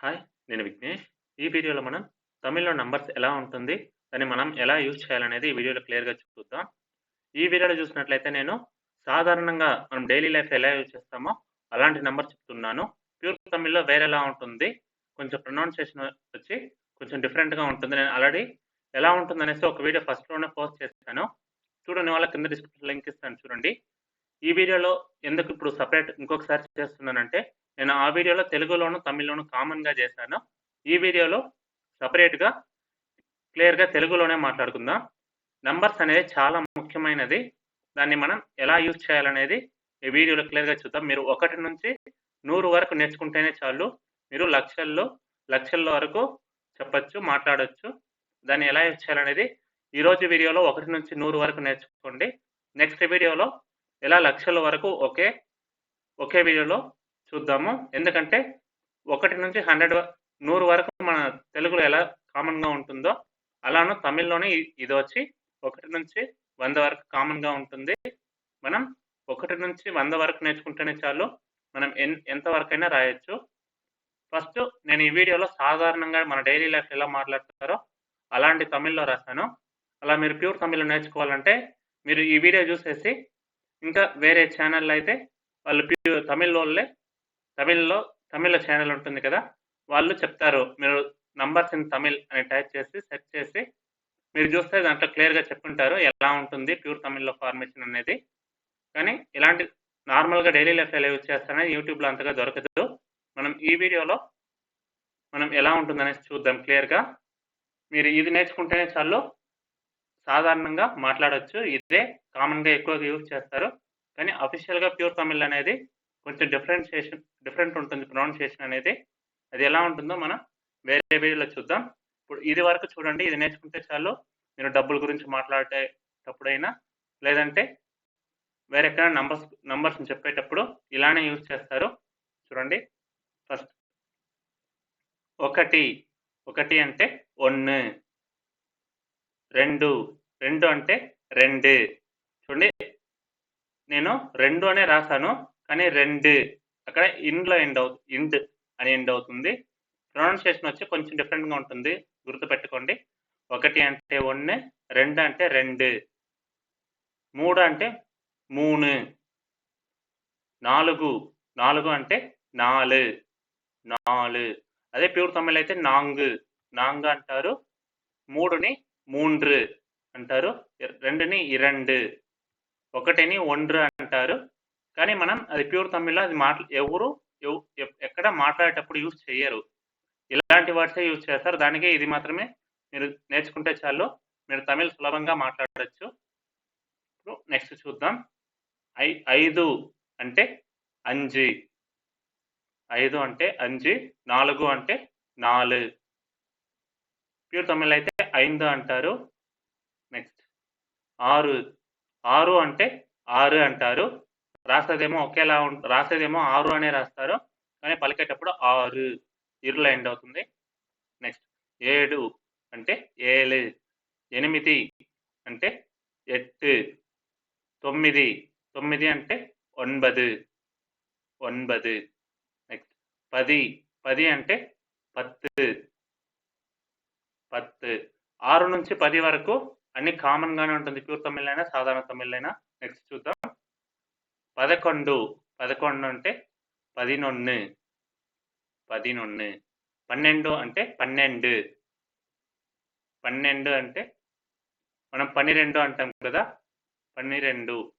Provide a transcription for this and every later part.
Hi. నేను విఘ్నేష్. ఈ వీడియోలో మనం తమిళ్‌లో నంబర్స్ ఎలా ఉంటుంది? దాన్ని మనం ఎలా యూజ్ చేయాలనేది ఈ వీడియోలో క్లియర్‌గా చూద్దాం. ఈ వీడియోలో చూసినట్లయితే నేను సాధారణంగా మనం డైలీ లైఫ్‌లో ఎలా యూజ్ చేస్తామో అలాంటి నంబర్ చెప్తున్నాను. ప్యూర్ తమిళ్‌లో వేరేలా ఉంటుంది. కొంచెం ప్రొనౌన్సియేషన్ వచ్చి కొంచెం డిఫరెంట్‌గా ఉంటుంది. నేను ఆల్రెడీ ఎలా ఉంటుందనేసి ఒక వీడియో ఫస్ట్‌లోనే పోస్ట్ చేస్తాను చూడండి వాళ్ళ కింద డిస్క్రిప్షన్ లింక్ ఇస్తాను చూడండి. ఈ వీడియోలో ఎందుకు ఇప్పుడు సపరేట్ ఇంకొకసారి చేస్తున్నానంటే నేను ఆ వీడియోలో తెలుగులోను, తమిళ్‌లోను కామన్‌గా చేశాను. ఈ వీడియోలో సపరేట్గా క్లియర్‌గా తెలుగులోనే మాట్లాడుకుందాం. నంబర్స్ అనేది చాలా ముఖ్యమైనది. దాన్ని మనం ఎలా యూజ్ చేయాలనేది ఈ వీడియోలో క్లియర్‌గా చూద్దాం. మీరు ఒకటి నుంచి నూరు వరకు నేర్చుకుంటేనే చాలు. మీరు లక్షల్లో, లక్షల్లో వరకు చెప్పచ్చు మాట్లాడచ్చు దాన్ని ఎలా యూజ్ చేయాలనేది ఈరోజు వీడియోలో ఒకటి నుంచి నూరు వరకు నేర్చుకోండి. నెక్స్ట్ వీడియోలో ఎలా లక్షల వరకు ఒకే ఒకే వీడియోలో చూద్దాము. ఎందుకంటే ఒకటి నుంచి హండ్రెడ్ నూరు వరకు మన తెలుగులో ఎలా కామన్‌గా ఉంటుందో అలాను తమిళ్‌లోనే ఇది వచ్చి ఒకటి నుంచి వంద వరకు కామన్‌గా ఉంటుంది. మనం ఒకటి నుంచి వంద వరకు నేర్చుకుంటేనే చాలు. మనం ఎన్ ఎంతవరకైనా రాయొచ్చు. ఫస్ట్ నేను ఈ వీడియోలో సాధారణంగా మన డైలీ లైఫ్‌లో ఎలా మాట్లాడతారో అలాంటి తమిళ్‌లో రాశాను అలా మీరు ప్యూర్ తమిళ్ నేర్చుకోవాలంటే మీరు ఈ వీడియో చూసేసి ఇంకా వేరే ఛానల్ అయితే వాళ్ళు ప్యూర్ తమిళ్ వాళ్ళే తమిళ్‌లో తమిళ్‌లో ఛానల్ ఉంటుంది కదా! వాళ్ళు చెప్తారు. మీరు నంబర్స్ ఇన్ తమిళ్ అని టైప్ చేసి సెర్చ్ చేసి మీరు చూస్తే దాంట్లో క్లియర్‌గా చెప్పుంటారు. ఎలా ఉంటుంది ప్యూర్ తమిళ్‌లో ఫార్మేషన్ అనేది. కానీ ఇలాంటి నార్మల్‌గా డైలీ లైఫ్‌లో ఎలా యూజ్ చేస్తారనేది యూట్యూబ్‌లో అంతగా దొరకదు. మనం ఈ వీడియోలో మనం ఎలా ఉంటుందనేసి చూద్దాం క్లియర్‌గా. మీరు ఇది నేర్చుకుంటేనే చాలు. సాధారణంగా మాట్లాడవచ్చు ఇదే కామన్‌గా ఎక్కువగా యూజ్ చేస్తారు. కానీ అఫీషియల్‌గా ప్యూర్ తమిళ్ అనేది కొంచెం డిఫరెన్షియేషన్ డిఫరెంట్ ఉంటుంది ప్రొనౌన్సియేషన్ అనేది. అది ఎలా ఉంటుందో మనం వేరే వేరేలో చూద్దాం. ఇప్పుడు ఇది వరకు చూడండి. ఇది నేర్చుకుంటే చాలు. మీరు డబ్బుల గురించి మాట్లాడేటప్పుడైనా లేదంటే వేరే ఎక్కడ నంబర్స్ నంబర్స్‌ని చెప్పేటప్పుడు ఇలానే యూజ్ చేస్తారు. చూడండి. ఫస్ట్ 1 1 అంటే 1 2 2 అంటే రెండు చూడండి. నేను రెండు అనే రాశాను కానీ రెండు అక్కడ ఇన్‌లో ఎండ్ అవు ఇండ్ అని ఎండ్ అవుతుంది. ప్రొనౌన్సియేషన్ వచ్చి కొంచెం డిఫరెంట్‌గా ఉంటుంది. గుర్తుపెట్టుకోండి. ఒకటి అంటే 1 2 అంటే 2 3 అంటే 3 4 4 అంటే 4 4 అదే ప్యూర్ తమిళ్ అయితే నాంగు నాంగ్ అంటారు. మూడుని మూండ్రు అంటారు. రెండుని ఇరండు ఒకటిని ఒండ్రు అంటారు. కానీ మనం అది ప్యూర్ తమిళ్‌లో అది మాట్లా ఎవరు ఎవ్ ఎక్కడ మాట్లాడేటప్పుడు యూజ్ చేయరు ఇలాంటి వర్డ్సే యూజ్ చేస్తారు. దానికే ఇది మాత్రమే మీరు నేర్చుకుంటే చాలు. మీరు తమిళ్ సులభంగా మాట్లాడవచ్చు ఇప్పుడు నెక్స్ట్ చూద్దాం. ఐ ఐదు అంటే అంజి ఐదు అంటే అంజి నాలుగు అంటే నాలుగు ప్యూర్ తమిళ్ అయితే ఐదు అంటారు. నెక్స్ట్ 6 6 అంటే ఆరు అంటారు. రాసేదేమో ఒకేలా ఉం రాసేదేమో ఆరు అనే రాస్తారు. కానీ పలికేటప్పుడు ఆరు ఇరు ఎండ్ అవుతుంది. నెక్స్ట్ ఏడు అంటే 7 8 అంటే 8 9 9 అంటే 9 9 నెక్స్ట్ పది పది అంటే 10 10 6 నుంచి పది వరకు అన్ని కామన్‌గానే ఉంటుంది. ప్యూర్ తమిళ్ అయినా, సాధారణ తమిళ్ అయినా. నెక్స్ట్ చూద్దాం. పదకొండు. పదకొండు అంటే పదినొన్ను. పదినొన్ను. పన్నెండు అంటే పన్నెండు. పన్నెండు అంటే మనం పన్నెండు అంటాం కదా? పన్నెండు.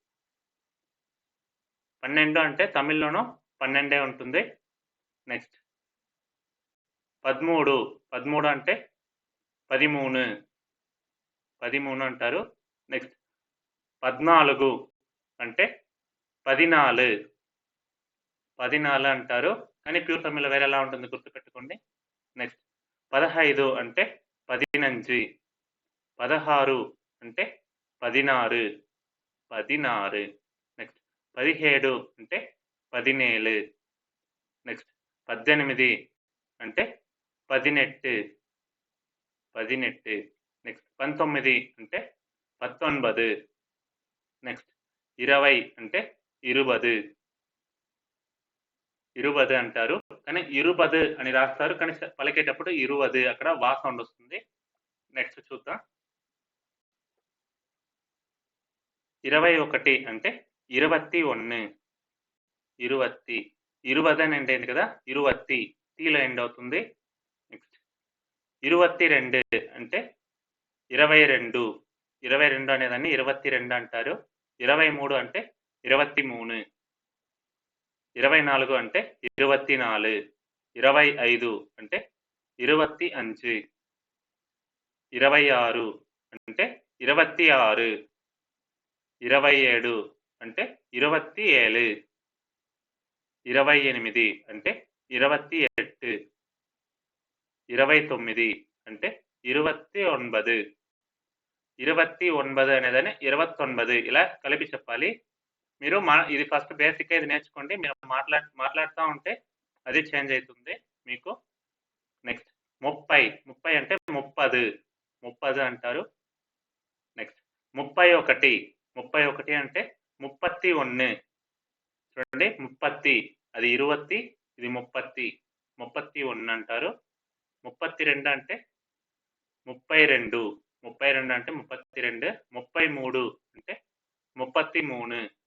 పన్నెండు అంటే తమిళ్ళోనూ పన్నెండే ఉంటుంది. నెక్స్ట్. పదమూడు. పదమూడు అంటే పదిమూడు పదిమూడు అంటారు. నెక్స్ట్. పద్నాలుగు అంటే పదినాలు. పదినాలు అంటారు. కానీ ప్యూర్ తమిళ వేరేలా ఉంటుంది గుర్తుపెట్టుకోండి. నెక్స్ట్ పదహైదు అంటే పదినంచి పదహారు అంటే పదినారు. పదినారు. నెక్స్ట్ పదిహేడు అంటే పదినేలు. నెక్స్ట్ పద్దెనిమిది అంటే పదినెట్టు. పదినెట్టు. నెక్స్ట్ పంతొమ్మిది అంటే పத்தொன்பது నెక్స్ట్ ఇరవై అంటే 20 20 అంటారు. కానీ ఇరుబదు అని రాస్తారు. కానీ పలికేటప్పుడు ఇరువదు అక్కడ వా సౌండ్ వస్తుంది. నెక్స్ట్ చూద్దాం. ఇరవై ఒకటి అంటే ఇరవత్తి ఒన్ను. ఇరువత్తి ఇరువది అని ఎండ్ అయింది కదా? ఇరువత్తి టీలో ఎండ్ అవుతుంది. నెక్స్ట్ ఇరువత్తి రెండు అంటే ఇరవై రెండు. ఇరవై రెండు అనేదాన్ని ఇరవత్తి రెండు అంటారు. ఇరవై మూడు అంటే ఇరవత్తి మూడు. ఇరవై నాలుగు అంటే ఇరవత్తి నాలుగు. ఇరవై ఐదు అంటే ఇరవత్తి అంచు ఇరవై ఆరు అంటే ఇరవత్తి ఆరు. ఇరవై ఏడు అంటే ఇరవత్తి ఏడు. ఇరవై ఎనిమిది అంటే ఇరవత్తి ఎట్టు ఇరవై తొమ్మిది అంటే ఇరవత్తి ఒన్బది ఇరవత్తి ఒన్బది అనేదాన్ని ఇరవత్తొన్పదు ఇలా కలిపి చెప్పాలి. మీరు మా ఇది ఫస్ట్ బేసిక్ ఇది నేర్చుకోండి. మీరు మాట్లాడు మాట్లాడుతూ ఉంటే అది చేంజ్ అవుతుంది మీకు. నెక్స్ట్ ముప్పై. ముప్పై అంటే ముప్పదు. ముప్పదు అంటారు. నెక్స్ట్ ముప్పై ఒకటి. ముప్పై ఒకటి అంటే ముప్పత్తి ఒన్ను. చూడండి ముప్పత్తి. అది ఇరువత్తి ఇది ముప్పత్తి. ముప్పత్తి ఒన్ను అంటారు. ముప్పత్తి రెండు అంటే ముప్పై రెండు. ముప్పై రెండు అంటే ముప్పత్తి రెండు. ముప్పై మూడు అంటే ముప్పత్తి మూడు.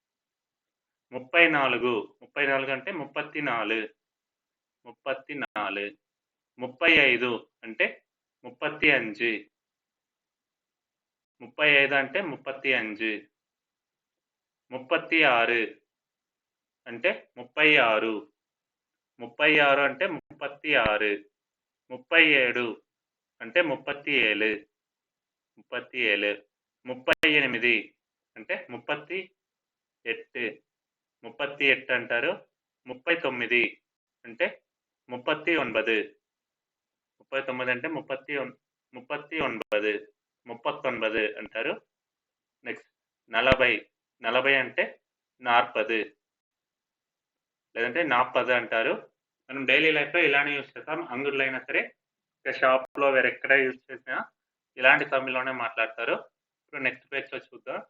ముప్పై నాలుగు ముప్పై నాలుగు అంటే ముప్పత్తి నాలుగు. ముప్పత్తి నాలుగు. ముప్పై ఐదు అంటే ముప్పత్తి అంజు ముప్పై ఐదు అంటే ముప్పత్తి అంజు ముప్పత్తి ఆరు అంటే ముప్పై ఆరు. ముప్పై ఆరు అంటే ముప్పత్తి ఆరు. ముప్పై ఏడు అంటే ముప్పత్తి ఏಳು ముప్పత్తి ఏಳು ముప్పై ఎనిమిది అంటే ముప్పత్తి ఎట్టు. ముప్పత్తి ఎట్టు అంటారు? ముప్పై తొమ్మిది అంటే ముప్పత్తి ఒన్పది ముప్పై తొమ్మిది అంటే ముప్పత్తి ముప్పత్తి ఒన్పదు ముప్పత్తొన్పదు అంటారు. నెక్స్ట్ నలభై. నలభై అంటే నార్పదు. లేదంటే నాపది అంటారు. మనం డైలీ లైఫ్లో ఇలానే యూజ్ చేస్తాం. అంగుడిలో అయినా సరే ఇంకా షాప్లో వేరెక్కడ యూజ్ చేసినా ఇలాంటి తమిళ్ళోనే మాట్లాడతారు. ఇప్పుడు నెక్స్ట్ పేజ్లో చూద్దాం.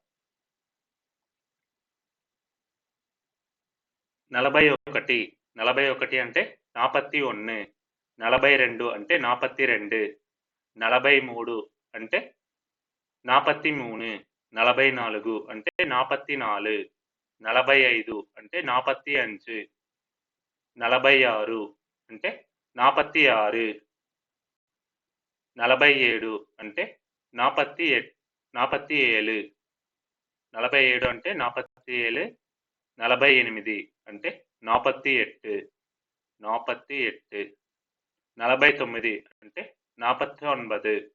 నలభై ఒకటి. నలభై ఒకటి అంటే నాపత్తి ఒన్ను. నలభై రెండు అంటే నాపత్తి రెండు. నలభై మూడు అంటే నాపత్తి మూడు. నలభై నాలుగు అంటే నాపత్తి నాలుగు. నలభై ఐదు అంటే నాపత్తి అంచు నలభై ఆరు అంటే నాపత్తి ఆరు. నలభై ఏడు అంటే నాపత్తి ఎట్ నాపత్తి ఏడు. నలభై ఏడు అంటే నాపత్తి ఏడు. నలభై ఎనిమిది అంటే నాపత్తి ఎట్టు నాపత్తి ఎట్టు నలభై తొమ్మిది అంటే నాపత్తి ఒన్పదు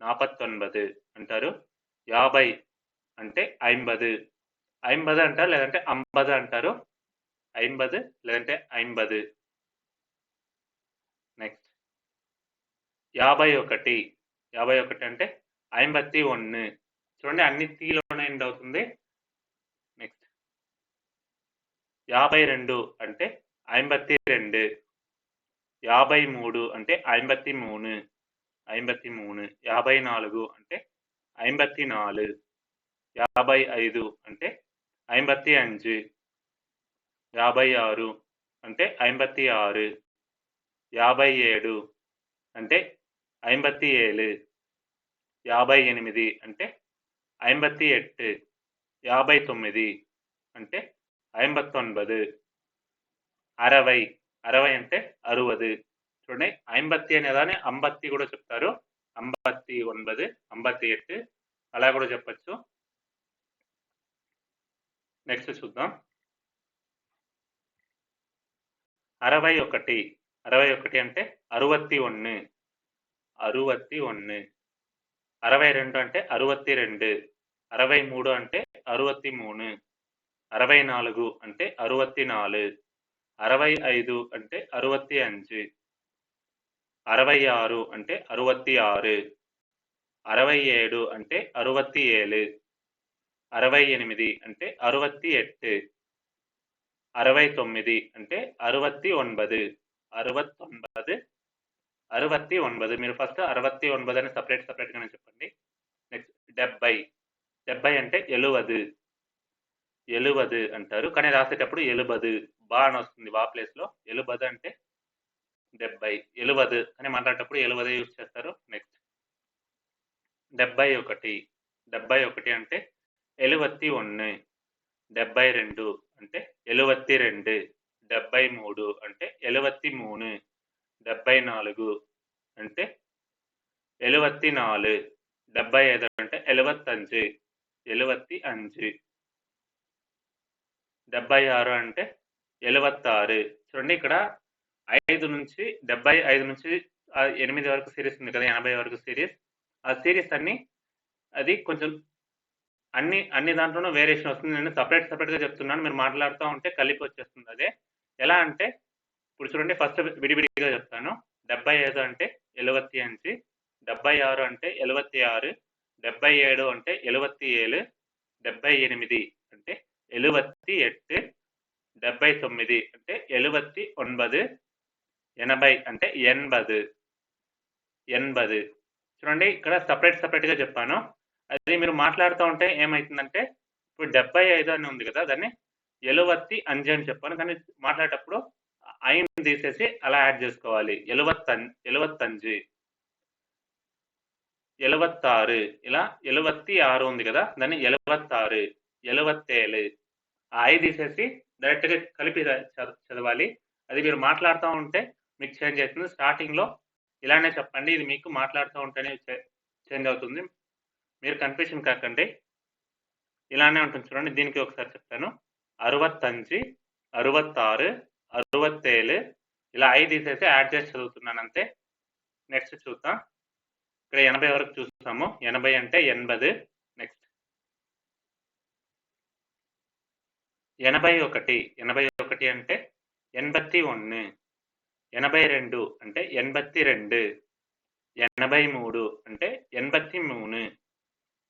నాపత్తొన్పదు అంటారు. యాభై అంటే ఐంబదు. ఐంబదు అంటారు లేదంటే అంబదు అంటారు. ఐంబదు లేదంటే ఐంబదు. నెక్స్ట్ యాభై ఒకటి. యాభై ఒకటి అంటే ఐంబత్తి ఒన్ను చూడండి అన్ని తీలోనే ఎండ్ అవుతుంది నెక్స్ట్ యాభై రెండు అంటే ఐంబత్తి రెండు యాభై మూడు అంటే ఐంబత్తి మూడు ఐంబత్తి మూడు యాభై నాలుగు అంటే ఐంబత్తి నాలుగు యాభై ఐదు అంటే ఐంబత్తి అంజు యాభై ఆరు అంటే ఐంబత్తి ఆరు యాభై ఏడు అంటే ఐంబత్తి ఏడు యాభై ఎనిమిది అంటే ఐంబత్తి ఎట్టు యాభై తొమ్మిది అంటే ஐம்பத்தொன்பது. అరవై అరవై అంటే అరువదు చూడండి ఐంబత్తి అనేదాన్ని అంబత్తి కూడా చెప్తారు అంబత్తి ఒన్పది అంబత్తి ఎట్టు అలా కూడా చెప్పచ్చు నెక్స్ట్ చూద్దాం అరవై ఒకటి అరవై ఒకటి అంటే అరువత్తి ఒన్ను అరువత్తి ఒన్ను అరవై రెండు అంటే అరువత్తి రెండు అరవై మూడు అంటే అరువత్తి మూడు అరవై నాలుగు అంటే అరువత్తి నాలుగు అరవై ఐదు అంటే అరువత్తి అంచు అరవై ఆరు అంటే అరువత్తి ఆరు అరవై ఏడు అంటే అరువత్తి ఏడు అరవై ఎనిమిది అంటే అరువత్తి ఎట్టు అరవై తొమ్మిది అంటే అరువత్తి ఒన్పదు అరువత్తొన్పదు అరువత్తి ఒన్పదు మీరు ఫస్ట్ అరవత్తి ఒన్పదు అని సపరేట్ సపరేట్గానే చెప్పండి. నెక్స్ట్ డెబ్బై. డెబ్బై అంటే ఎలువదు. ఎలుబదు అంటారు. కానీ రాసేటప్పుడు ఎలుబదు బా అని వస్తుంది బా ప్లేస్లో ఎలుబదు అంటే డెబ్బై ఎలువదు అని మాట్లాడేటప్పుడు ఎలువదే యూజ్ చేస్తారు. నెక్స్ట్ డెబ్బై ఒకటి డెబ్బై ఒకటి అంటే ఎలువత్తి ఒన్ను డెబ్బై రెండు అంటే ఎలువత్తి రెండు డెబ్బై మూడు అంటే ఎలువత్తి మూడు డెబ్బై నాలుగు అంటే ఎలువత్తి నాలుగు డెబ్బై ఐదు అంటే ఎలువత్తஞ்சு ఎలువత్తి అంచు. డెబ్బై ఆరు అంటే ఎలువత్తారు. చూడండి ఇక్కడ ఐదు నుంచి డెబ్బై ఐదు నుంచి ఎనిమిది వరకు సిరీస్ ఉంది కదా ఎనభై వరకు సిరీస్. ఆ సిరీస్ అన్ని అది కొంచెం అన్ని అన్ని దాంట్లోనూ వేరియేషన్ వస్తుంది. నేను సపరేట్ సపరేట్గా చెప్తున్నాను. మీరు మాట్లాడుతూ ఉంటే కలిపి వచ్చేస్తుంది అదే. ఎలా అంటే ఇప్పుడు చూడండి ఫస్ట్ విడివిడిగా చెప్తాను. డెబ్బై ఐదు అంటే ఎలువత్తి అంచి డెబ్బై ఆరు అంటే ఎలువత్తి ఆరు డెబ్బై ఏడు అంటే ఎలువత్తి ఏడు డెబ్బై ఎనిమిది అంటే ఎలువత్తి ఎట్టు డెబ్బై తొమ్మిది అంటే ఎలువత్తి ఒన్బది ఎనభై అంటే ఎనభదు ఎనభదు. చూడండి ఇక్కడ సపరేట్ సపరేట్గా చెప్పాను. అది మీరు మాట్లాడుతూ ఉంటే ఏమవుతుందంటే ఇప్పుడు డెబ్బై ఐదు అని ఉంది కదా దాన్ని ఎలువత్తి అంజు అని చెప్పాను. కానీ మాట్లాడేటప్పుడు ఐన్ తీసేసి అలా యాడ్ చేసుకోవాలి. ఎలువత్తన్ ఎలువత్తంజు. ఎలువత్తారు. ఇలా ఎలువత్తి ఆరు ఉంది కదా దాన్ని ఎలువత్తారు. ఎలవత్తేలు. ఆ ఐ తీసేసి డైరెక్ట్గా కలిపి చదవాలి. అది మీరు మాట్లాడుతూ ఉంటే మీకు చేంజ్ అవుతుంది. స్టార్టింగ్లో ఇలానే చెప్పండి. ఇది మీకు మాట్లాడుతూ ఉంటేనే చేంజ్ అవుతుంది. మీరు కన్ఫ్యూషన్ కాకండి. ఇలానే ఉంటుంది చూడండి. దీనికి ఒకసారి చెప్తాను. అరవత్తంచి అరవత్తారు అరవత్తేలు. ఇలా ఐదు తీసేసి యాడ్ చేసి చదువుతున్నాను అంతే. నెక్స్ట్ చూద్దాం. ఇక్కడ ఎనభై వరకు చూస్తాము. ఎనభై అంటే ఎనభై. ఎనభై ఒకటి ఎనభై ఒకటి అంటే ఎనభత్తి ఒన్ను ఎనభై రెండు అంటే ఎనభత్తి రెండు ఎనభై మూడు అంటే ఎనభత్తి మూడు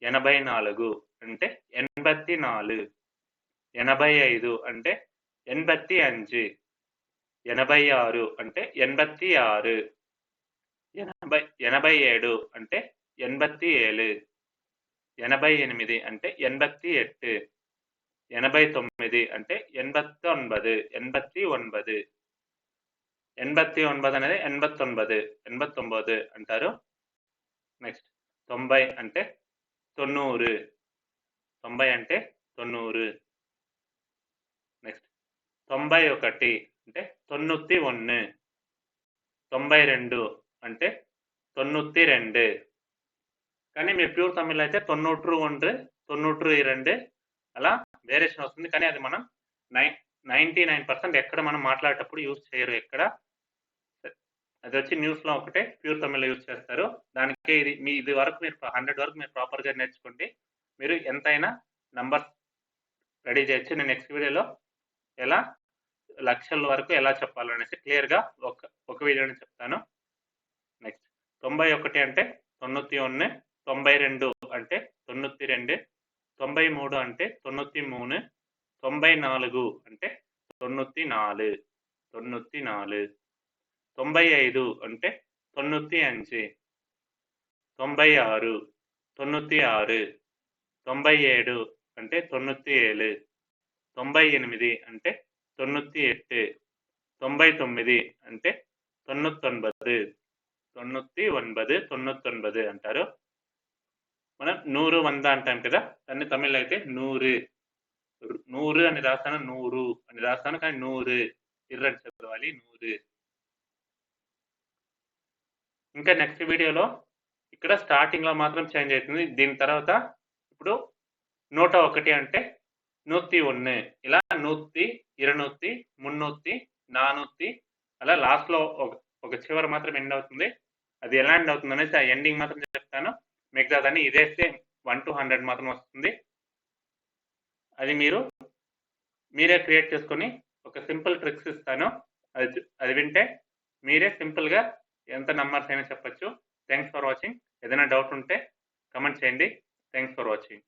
ఎనభై నాలుగు అంటే ఎనభత్తి నాలుగు ఎనభై ఐదు అంటే ఎనభత్తి అంచు ఎనభై ఆరు అంటే ఎనభత్తి ఆరు ఎనభై ఎనభై ఏడు అంటే ఎనభత్తి ఏడు ఎనభై ఎనిమిది అంటే ఎనభత్తి ఎట్టు ఎనభై తొమ్మిది అంటే ఎనభత్తి ఒన్పది ఎనభత్తి ఒన్పది ఎనభత్తి ఒన్పది అనేది ఎనభత్తొన్పది ఎనభత్తొంబది అంటారు. నెక్స్ట్ తొంభై అంటే తొన్నూరు. తొంభై అంటే తొన్నూరు. నెక్స్ట్ తొంభై ఒకటి అంటే తొన్నుత్తి ఒన్ను తొంభై రెండు అంటే తొన్నుత్తి రెండు. కానీ మీరు ప్యూర్ తమిళ్ అయితే తొన్నూట్రు ఒండ్రు తొన్నూట్రు రెండు అలా వేరియేషన్ వస్తుంది. కానీ అది మనం నైన్ నైన్ పర్సెంట్ ఎక్కడ మనం మాట్లాడేటప్పుడు యూజ్ చేయరు ఎక్కడ. అది వచ్చి న్యూస్లో ఒకటే ప్యూర్ తమిళ్ యూజ్ చేస్తారు. దానికే ఇది మీ ఇది వరకు మీరు హండ్రెడ్ వరకు మీరు ప్రాపర్గా నేర్చుకోండి. మీరు ఎంతైనా నంబర్స్ రెడీ చేయొచ్చు. నేను నెక్స్ట్ వీడియోలో ఎలా లక్షల వరకు ఎలా చెప్పాలనేసి క్లియర్గా ఒక ఒక వీడియోని చెప్తాను. నెక్స్ట్ తొంభై ఒకటి అంటే తొన్నూతి ఒన్ను తొంభై రెండు అంటే తొన్నూతి రెండు. తొంభై మూడు అంటే తొన్నూత్తి మూడు తొంభై నాలుగు అంటే తొన్నూత్తి నాలు తొన్నూత్తి నాలు తొంభై ఐదు అంటే తొన్నూత్తి అంచు తొంభై ఆరు తొన్నూత్తి ఆరు తొంభై ఏడు అంటే తొన్నూత్తి ఏడు తొంభై ఎనిమిది అంటే తొన్నూత్తి ఎట్టు తొంభై తొమ్మిది అంటే తొన్నూతొన్పదు தொண்ணூத்தி ஒன்பது தொண்ணூத்தொன்பது அண்டாரு మనం నూరు వంద అంటాం కదా? దాన్ని తమిళ్ అయితే నూరు. నూరు అని రాస్తాను నూరు అని రాస్తాను కానీ నూరు. ఇర్రని చదవాలి నూరు. ఇంకా నెక్స్ట్ వీడియోలో ఇక్కడ స్టార్టింగ్లో మాత్రం చేంజ్ అవుతుంది. దీని తర్వాత ఇప్పుడు నూట ఒకటి అంటే నూతి ఒన్ను. ఇలా నూతి ఇరనూతి మున్నూతి నానూతి అలా లాస్ట్లో ఒక చివరి మాత్రం ఎండ్ అవుతుంది. అది ఎలా ఎండ్ అవుతుంది అనేది ఆ ఎండింగ్ మాత్రం చెప్తాను. మిగతాదని ఇదేస్తే వన్ టు హండ్రెడ్ మాత్రం వస్తుంది. అది మీరు మీరే క్రియేట్ చేసుకొని ఒక సింపుల్ ట్రిక్స్ ఇస్తాను. అది అది వింటే మీరే సింపుల్గా ఎంత నంబర్స్ అయినా చెప్పచ్చు. థ్యాంక్స్ ఫర్ వాచింగ్ ఏదైనా డౌట్ ఉంటే కమెంట్ చేయండి. Thanks for watching